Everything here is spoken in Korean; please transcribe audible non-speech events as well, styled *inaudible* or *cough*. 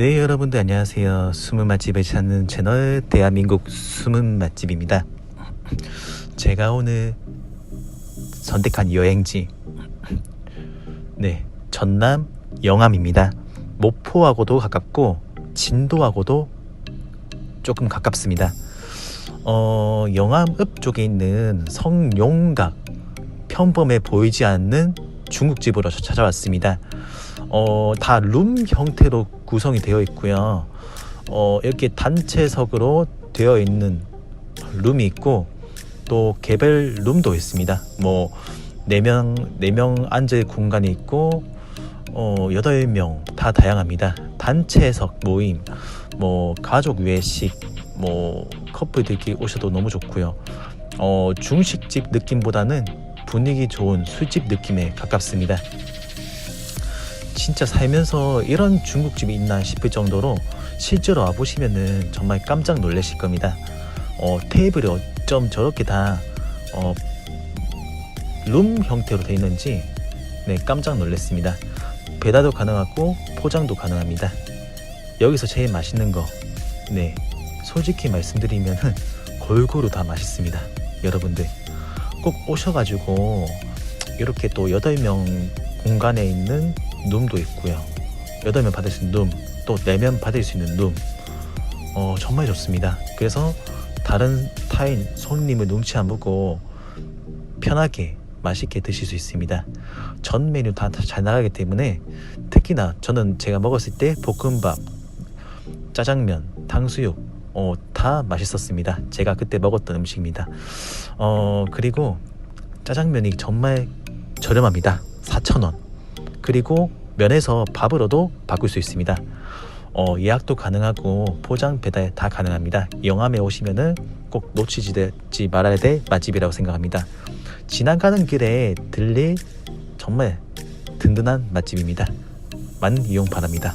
네 여러분들 안녕하세요. 숨은 맛집을 찾는 채널 대한민국 숨은 맛집입니다. 제가 오늘 선택한 여행지. 네 전남 영암입니다. 목포하고도 가깝고 진도하고도 조금 가깝습니다. 어 영암읍 쪽에 있는 성용각 평범해 보이지 않는 중국집으로 찾아왔습니다 어, 다 룸 형태로 구성이 되어 있고요. 어, 이렇게 단체석으로 되어 있는 룸이 있고 또 개별 룸도 있습니다. 뭐 4명 4명 앉을 공간이 있고 어, 8명 다 다양합니다. 단체석 모임, 뭐 가족 외식, 뭐 커플들끼리 오셔도 너무 좋고요. 어, 중식집 느낌보다는 분위기 좋은 술집 느낌에 가깝습니다. 진짜 살면서 이런 중국집이 있나 싶을 정도로 실제로 와보시면은 정말 깜짝 놀라실 겁니다. 어, 테이블이 어쩜 저렇게 다, 어, 룸 형태로 되어 있는지, 네, 깜짝 놀랐습니다. 배달도 가능하고 포장도 가능합니다. 여기서 제일 맛있는 거, 네, 솔직히 말씀드리면은 *laughs* 골고루 다 맛있습니다. 여러분들 꼭 오셔가지고 이렇게 또 8명 공간에 있는 룸도 있고요. 8명 받을 수 있는 룸, 또 4명 받을 수 있는 룸. 어, 정말 좋습니다. 그래서 다른 타인 손님을 눈치 안 보고 편하게 맛있게 드실 수 있습니다. 전 메뉴 다 잘 나가기 때문에 특히나 저는 제가 먹었을 때 볶음밥, 짜장면, 탕수육 어, 다 맛있었습니다. 제가 그때 먹었던 음식입니다. 어, 그리고 짜장면이 정말 저렴합니다. 4,000원. 그리고 면에서 밥으로도 바꿀 수 있습니다. 어, 예약도 가능하고 포장 배달 다 가능합니다. 영암에 오시면은 꼭 놓치지 말아야 될 맛집이라고 생각합니다. 지나가는 길에 들릴 정말 든든한 맛집입니다. 많은 이용 바랍니다.